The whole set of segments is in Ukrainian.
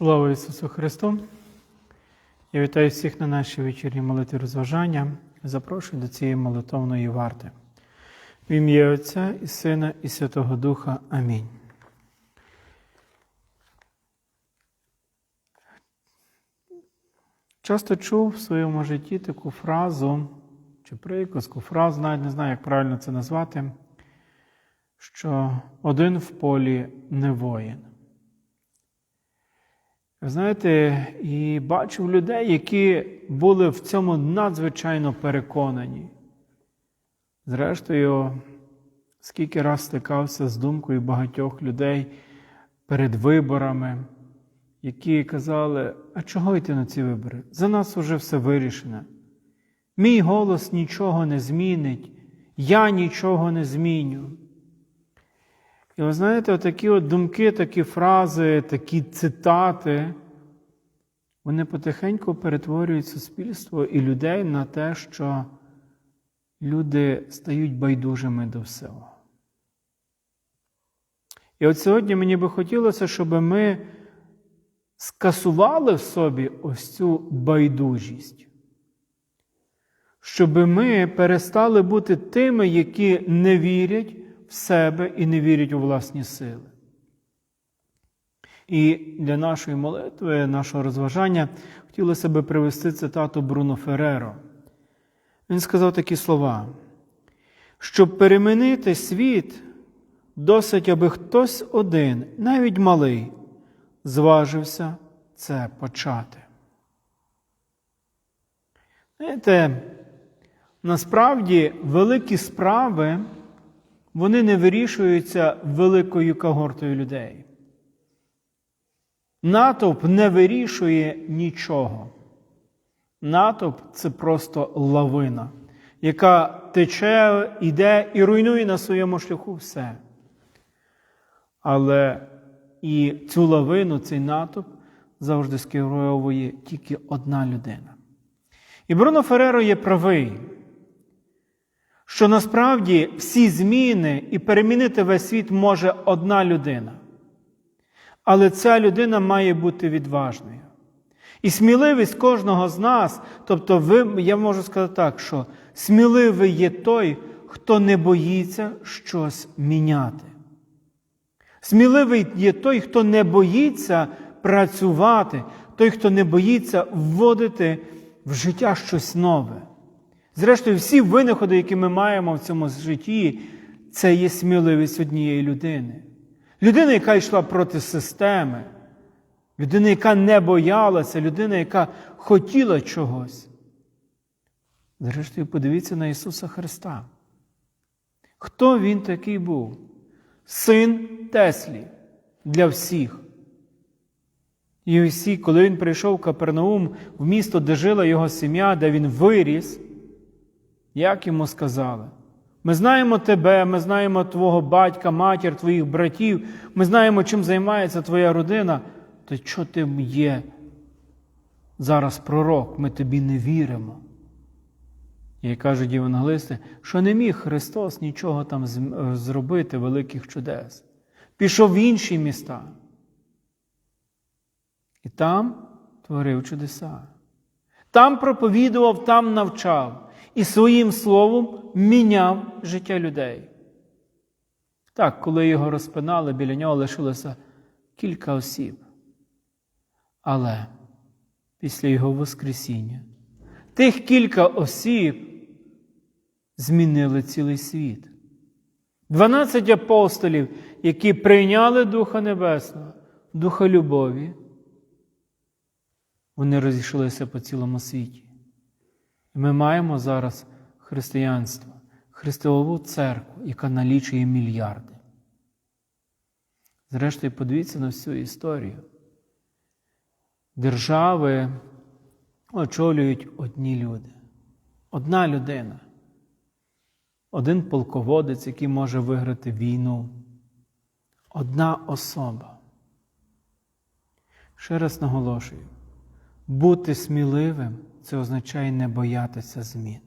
Слава Ісусу Христу! Я вітаю всіх на нашій вечірній молитві розважання. Запрошую до цієї молитовної варти. В ім'я Отця і Сина, і Святого Духа. Амінь. Часто чув в своєму житті таку фразу чи приказку, фразу, навіть не знаю, як правильно це назвати, що один в полі не воїн. Ви знаєте, і бачив людей, які були в цьому надзвичайно переконані. Зрештою, скільки раз стикався з думкою багатьох людей перед виборами, які казали, а чого йти на ці вибори? За нас уже все вирішено. Мій голос нічого не змінить, я нічого не зміню. І ви знаєте, такі от думки, такі фрази, такі цитати, вони потихеньку перетворюють суспільство і людей на те, що люди стають байдужими до всього. І от сьогодні мені би хотілося, щоб ми скасували в собі ось цю байдужість. Щоб ми перестали бути тими, які не вірять в себе і не вірять у власні сили. І для нашої молитви, нашого розважання, хотілося би привести цитату Бруно Фереро. Він сказав такі слова: щоб перемінити світ, досить, аби хтось один, навіть малий, зважився це почати. Знаєте, насправді великі справи вони не вирішуються великою когортою людей. Натовп не вирішує нічого. Натовп це просто лавина, яка тече, йде і руйнує на своєму шляху все. Але і цю лавину, цей натовп завжди скеровує тільки одна людина. І Бруно Фереро є правий, що насправді всі зміни і перемінити весь світ може одна людина. Але ця людина має бути відважною. І сміливість кожного з нас, тобто, ви, я можу сказати так, що сміливий є той, хто не боїться щось міняти. Сміливий є той, хто не боїться працювати, той, хто не боїться вводити в життя щось нове. Зрештою, всі винаходи, які ми маємо в цьому житті, це є сміливість однієї людини. Людина, яка йшла проти системи, людина, яка не боялася, людина, яка хотіла чогось. Зрештою, подивіться на Ісуса Христа. Хто Він такий був? Син Теслі для всіх. І всі, коли він прийшов в Капернаум, в місто, де жила його сім'я, де він виріс, як йому сказали? Ми знаємо тебе, ми знаємо твого батька, матір, твоїх братів, ми знаємо, чим займається твоя родина. То що ти є зараз пророк? Ми тобі не віримо. І кажуть євангелисти, що не міг Христос нічого там зробити, великих чудес. Пішов в інші міста. І там творив чудеса. Там проповідував, там навчав і своїм словом міняв життя людей. Так, коли його розпинали, біля нього лишилося кілька осіб. Але після його Воскресіння тих кілька осіб змінили цілий світ. Дванадцять апостолів, які прийняли Духа Небесного, Духа любові, вони розійшлися по цілому світі. Ми маємо зараз християнство, Христову церкву, яка налічує мільярди. Зрештою, подивіться на всю історію. Держави очолюють одні люди. Одна людина. Один полководець, який може виграти війну. Одна особа. Ще раз наголошую: бути сміливим це означає не боятися змін.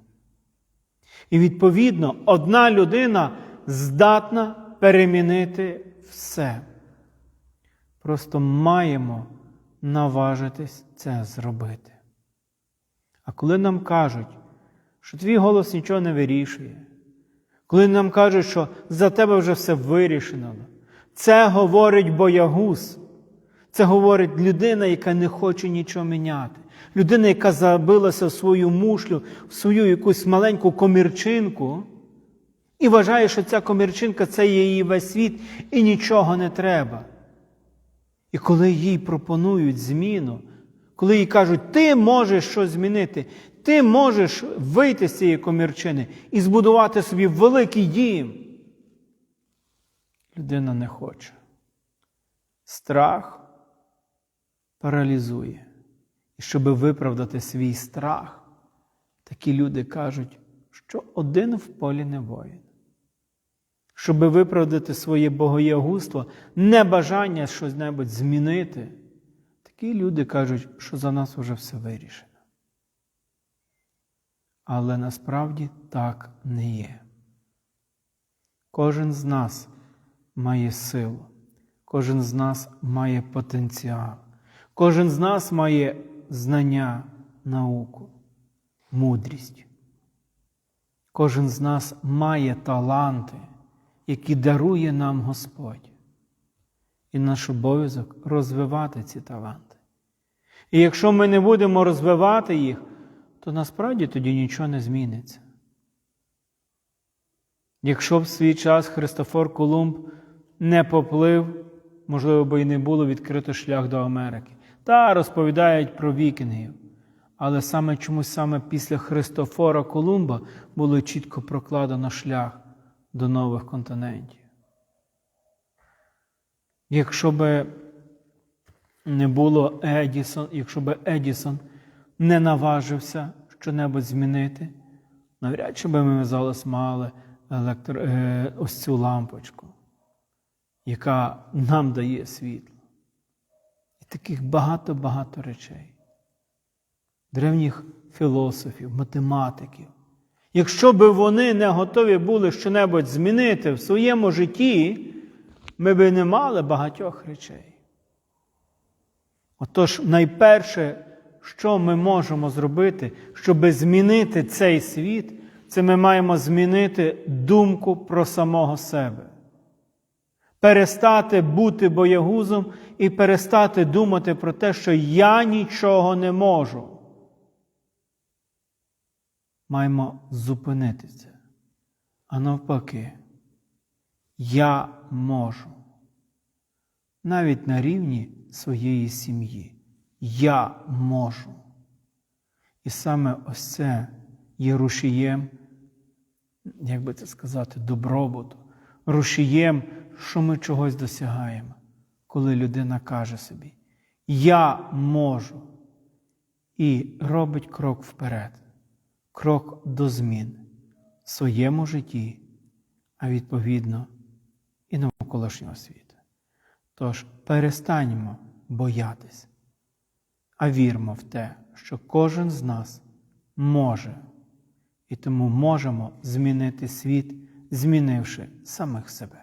І відповідно, одна людина здатна перемінити все. Просто маємо наважитись це зробити. А коли нам кажуть, що твій голос нічого не вирішує, коли нам кажуть, що за тебе вже все вирішено, це говорить боягуз, це говорить людина, яка не хоче нічого міняти. Людина, яка забилася в свою мушлю, в свою якусь маленьку комірчинку, і вважає, що ця комірчинка це її весь світ, і нічого не треба. І коли їй пропонують зміну, коли їй кажуть, ти можеш щось змінити, ти можеш вийти з цієї комірчини і збудувати собі великий дім. Людина не хоче. Страх паралізує. І щоб виправдати свій страх, такі люди кажуть, що один в полі не воїн. Щоб виправдати своє богоягузтво, небажання щось небудь змінити, такі люди кажуть, що за нас вже все вирішено. Але насправді так не є. Кожен з нас має силу, кожен з нас має потенціал, кожен з нас має знання, науку, мудрість. Кожен з нас має таланти, які дарує нам Господь. І наш обов'язок розвивати ці таланти. І якщо ми не будемо розвивати їх, то насправді тоді нічого не зміниться. Якщо в свій час Христофор Колумб не поплив, можливо, би і не було відкрито шлях до Америки. Та розповідають про вікінгів. Але саме чомусь саме після Христофора Колумба було чітко прокладено шлях до нових континентів. Якщо би не було Едісон, якщо би Едісон не наважився щонебудь змінити, навряд чи би ми зараз мали електро... е, ось цю лампочку, яка нам дає світло. Таких багато-багато речей. Древніх філософів, математиків. Якщо би вони не готові були щонебудь змінити в своєму житті, ми би не мали багатьох речей. Отож, найперше, що ми можемо зробити, щоб змінити цей світ, це ми маємо змінити думку про самого себе. Перестати бути боягузом і перестати думати про те, що я нічого не можу. Маємо зупинитися. А навпаки, я можу. Навіть на рівні своєї сім'ї. Я можу. І саме ось це є рушієм, як би це сказати, добробуту, рушієм, що ми чогось досягаємо, коли людина каже собі, я можу. І робить крок вперед, крок до змін в своєму житті, а відповідно і навколишнього світу. Тож перестаньмо боятись, а вірмо в те, що кожен з нас може, і тому можемо змінити світ, змінивши самих себе.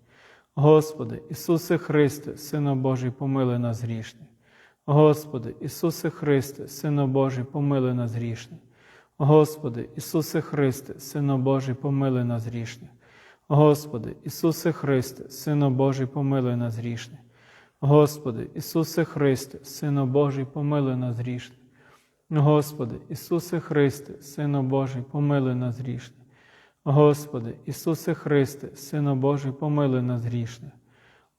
Господи, Ісусе Христе, Сину Божий, помили нас грішних. Господи, Ісусе Христе, Сину Божий, помили нас грішних. Господи, Ісусе Христе, Сину Божий, помили нас грішних. Господи, Ісусе Христе, Сину Божий, помилуй нас грішних. Господи, Ісусе Христе, Сину Божий, помилуй нас грішних. Господи, Ісусе Христе, Сину Божий, помилуй нас грішних. Господи, Ісусе Христе, Сину Божий, помилуй нас грішних.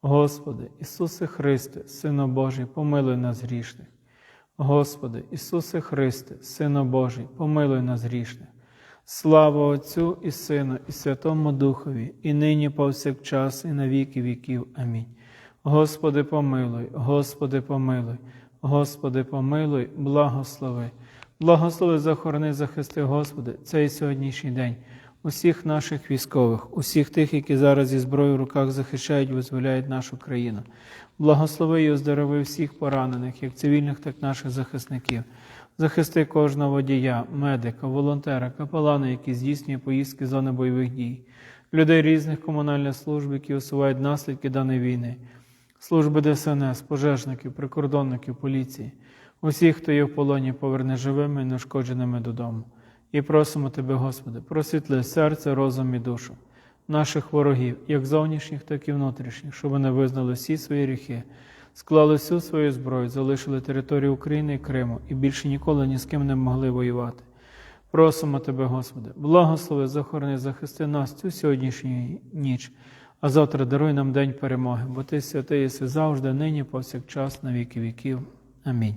Господи, Ісусе Христе, Сину Божий, помилуй нас грішних. Господи, Ісусе Христе, Сину Божий, помилуй нас грішних. Слава Отцю і Сину, і Святому Духові, і нині повсякчас, і на віки віків. Амінь. Господи, помилуй, Господи, помилуй, Господи, помилуй, благослови. Благослови, захорони, захисти, Господи, цей сьогоднішній день. Усіх наших військових, усіх тих, які зараз зі зброєю в руках захищають, визволяють нашу країну. Благослови і оздорови всіх поранених, як цивільних, так і наших захисників. Захисти кожного водія, медика, волонтера, капелана, які здійснює поїздки зони бойових дій, людей різних комунальних служб, які усувають наслідки даної війни, служби ДСНС, пожежників, прикордонників, поліції, усіх, хто є в полоні, поверне живими і неушкодженими додому. І просимо Тебе, Господи, просвітли серце, розум і душу наших ворогів, як зовнішніх, так і внутрішніх, щоб вони визнали всі свої гріхи, склали всю свою зброю, залишили територію України і Криму і більше ніколи ні з ким не могли воювати. Просимо Тебе, Господи, благослови, захорони, захисти нас цю сьогоднішню ніч, а завтра даруй нам день перемоги, бо Ти святий єси завжди, нині, повсякчас, на віки віків. Амінь.